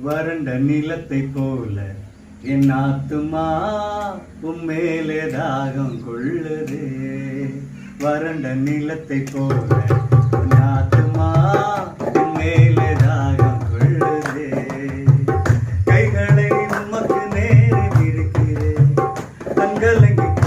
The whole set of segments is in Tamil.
வறண்ட நிலத்தை போல. என் ஆத்துமா உம்மேலே தாகம் கொள்ளுதே. வறண்ட நிலத்தை போல. என் ஆத்துமா உம்மேலே தாகம் கொள்ளுதே. கைகளை உமக்கு நேரே இருக்கிறேன். கண்கலங்கி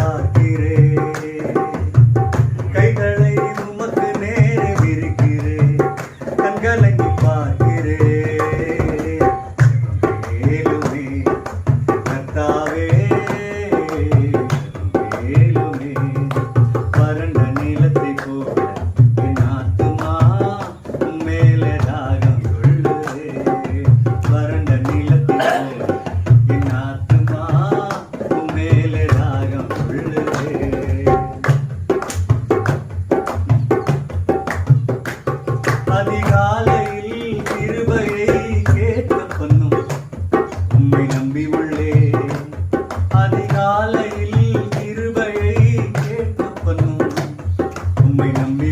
அதிகாலையில் கிருபையை கேட்க பண்ணும் உம்மை நம்பி